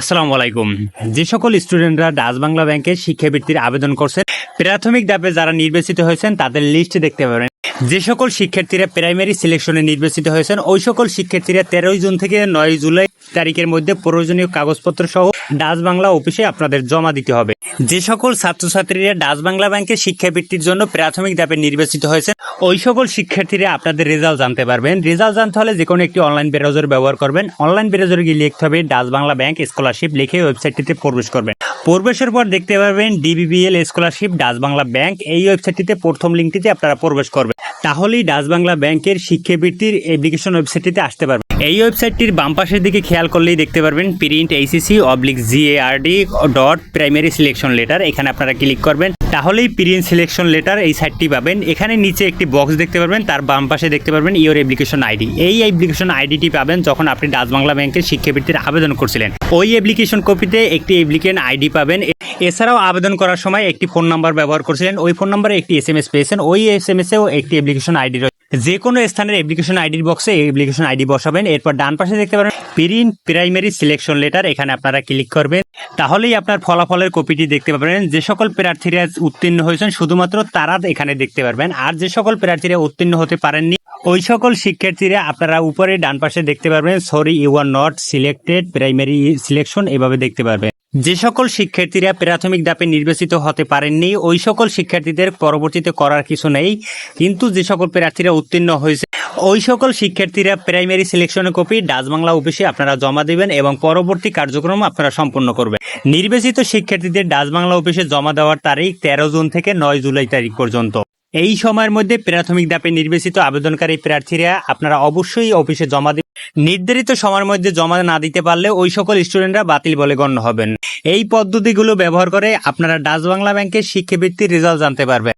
আসসালামু আলাইকুম। যে সকল স্টুডেন্টরা ডাচ বাংলা ব্যাংকে শিক্ষাবৃত্তির আবেদন করছেন প্রাথমিক ধাপে যারা নির্বাচিত হয়েছেন, তাদের লিস্ট দেখতে পাবেন। যে সকল শিক্ষার্থীরা প্রাইমারি সিলেকশনে নির্বাচিত হয়েছেন, ওই সকল শিক্ষার্থীরা তেরোই জুন থেকে নয় জুলাই তারিখের মধ্যে প্রয়োজনীয় কাগজপত্র সহ ডাচ বাংলা অফিসে আপনাদের জমা দিতে হবে। যে সকল ছাত্রছাত্রীরা ডাচ বাংলা ব্যাংকের শিক্ষাবৃত্তির জন্য প্রাথমিক ধাপে নির্বাচিত হয়েছে ওই সকল শিক্ষার্থীরা আপনাদের রেজাল্ট জানতে পারবেন। রেজাল্ট জানতে হলে যে কোনো একটি অনলাইন ব্রাউজার ব্যবহার করবেন। অনলাইন ব্রাউজারে গিয়ে লিখতে হবে ডাচ বাংলা ব্যাংক স্কলারশিপ লিখে ওয়েবসাইটটিতে প্রবেশ করবেন। প্রবেশের পর দেখতে পারবেন DBBL scholarship Dutch Bangla bank. এই ওয়েবসাইটটিতে প্রথম লিঙ্কটিতে আপনারা প্রবেশ করবেন। তাহলেই ডাচ বাংলা ব্যাংকের শিক্ষাবৃত্তির অ্যাপ্লিকেশন ওয়েবসাইটটিতে আসতে পারবেন। এই ওয়েবসাইটটির বাম পাশের দিকে খেয়াল করলেই দেখতে পারবেন print ACC oblique GARD dot primary selection letter এখানে আপনারা ক্লিক করবেন। তাহলেই প্রিন্ট সিলেকশন লেটার এই সাইটটি পাবেন। এখানে নিচে একটি বক্স দেখতে পারবেন, তার বাম পাশে দেখতে পারবেন ইওর অ্যাপ্লিকেশন আইডি এই অ্যাপ্লিকেশন আইডিটি পাবেন যখন আপনি ডাচ বাংলা ব্যাংকের শিক্ষাবৃত্তির আবেদন করছিলেন। ওই অ্যাপ্লিকেশন কপিতে একটি অ্যাপ্লিকেন্ট আইডি পাবেন। এছাড়াও আবেদন করার সময় একটি ফোন নাম্বার ব্যবহার করছিলেন। ওই ফোন নাম্বারে একটি এস এম এস পেয়েছেন। ওই এস এম এসেও একটি অ্যাপ্লিকেশন আইডি রয়েছে। যে কোনো স্থানের অ্যাপ্লিকেশন আইডির বক্সে অ্যাপ্লিকেশন আইডি বসাবেন। এরপর ডান পাশে দেখতে পারেন প্রিন্ট প্রাইমারি সিলেকশন লেটার এখানে আপনারা ক্লিক করবেন। তাহলেই আপনার ফলাফলের কপিটি দেখতে পাবেন। যে সকল প্রার্থীরা উত্তীর্ণ হয়েছেন, শুধুমাত্র তারা এখানে দেখতে পারবেন। আর যে সকল প্রার্থীরা উত্তীর্ণ হতে পারেননি, ওই সকল শিক্ষার্থীরা আপনারা উপরে ডান পাশে দেখতে পারবেন sorry you are not selected primary selection এভাবে দেখতে পারবেন। যে সকল শিক্ষার্থীরা প্রাথমিক ধাপে নির্বাচিত হতে পারেননি, ওই সকল শিক্ষার্থীদের পরবর্তীতে করার কিছু নেই। কিন্তু যে সকল প্রার্থীরা উত্তীর্ণ হয়েছে, ওই সকল শিক্ষার্থীরা প্রাইমারি সিলেকশনের কপি ডাচ বাংলা অফিসে আপনারা জমা দেবেন এবং পরবর্তী কার্যক্রম আপনারা সম্পন্ন করবেন। নির্বাচিত শিক্ষার্থীদের ডাচ বাংলা অফিসে জমা দেওয়ার তারিখ তেরো জুন থেকে নয় জুলাই তারিখ পর্যন্ত। এই সময়ের মধ্যে প্রাথমিক ধাপে নির্বাচিত আবেদনকারী প্রার্থীরা আপনারা অবশ্যই অফিসে জমা নির্ধারিত সময়ের মধ্যে জমা না দিতে পারলে ওই সকল স্টুডেন্টরা বাতিল বলে গণ্য হবেন। এই পদ্ধতিগুলো ব্যবহার করে আপনারা ডাচ বাংলা ব্যাংকের শিক্ষাবৃত্তির রেজাল্ট জানতে পারবেন।